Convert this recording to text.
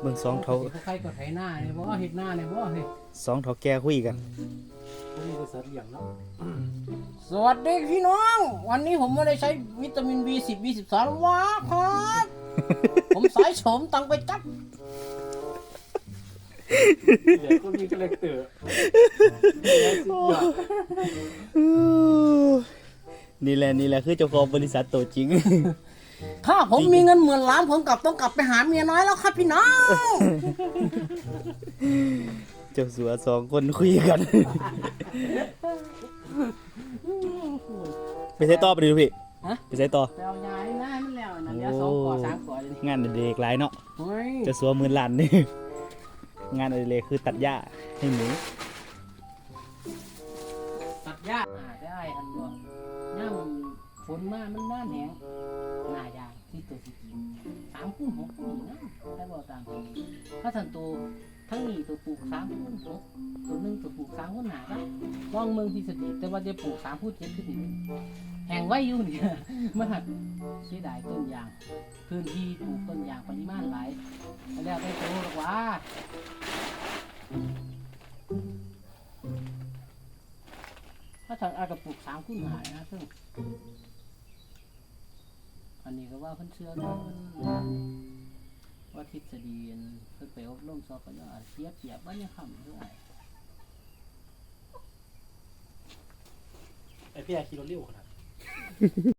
เบิ่งสองเท่าใครก็ไถหน้าเนี่ยบ่เฮ็ดหน้าเนี่ยบ่เฮ้ยสองเท่าแก่คุยกันนี้ก็สัตว์เลี้ยงเนาะสวัสดีพี่น้อง วันนี้ผมไม่ได้ใช้วิตามิน B10 B12 วะครับผมสายโฉมตังไปจับเลี้ยงก็มีคาแรคเตอร์นี่แหละนี่แหละคือเจ้าของบริษัทตัวจริง ถ้าผมมีเงินหมื่นล้านผมกลับต้องกลับไปหาเมียน้อยแล้วครับพี่น้อง เจ้าสัวสองคนคุยกัน ไปใช้ต่อไปดูพี่ฮะ ไปใช้ต่อแต่เอายายหน้ามันแล้วนะเดี๋ยวสองก่อสามก่อเลยงานอดิเด็กหลายเนาะเฮ้ยเจ้าสัวหมื่นล้านนี่ งานอดิเรกคือตัดหญ้าให้หมูตัดหญ้าอ่าได้อันบ่ย่ำฝนมามันน้ำแห้ง หน้ายางที่ตัวสิกินสามคูณหกคูณนะได้บอกตามผมถ้าสันตัวทั้งนี้ตัวปลูกสามคูณหกตัวหนึงตัวปลูกสามคูณหนาครับลองเมืองพิสดีแต่ว่าจะปลูกสามคูณเจ็ดขึ้นนี่แห้งไว้อยู่เนี่ยมันหักเสียดายต้นยาง พื้นที่ปลูกต้นยางปริมาณหลายแล้วได้โตหรอกว่าถ้าทางอากระปุกสามขึ้นหายนะซึ่ง อันนี้ก็ว่าเพิ่นเชื่อว่าเพิ่นว่าทฤษฎีอันเพิ่นไปอบรมสอบปัญญาเสียเปรียบว่าเนี่ยคำเท่าไหร่ไอพี่อาขี่รถเร็วขนาด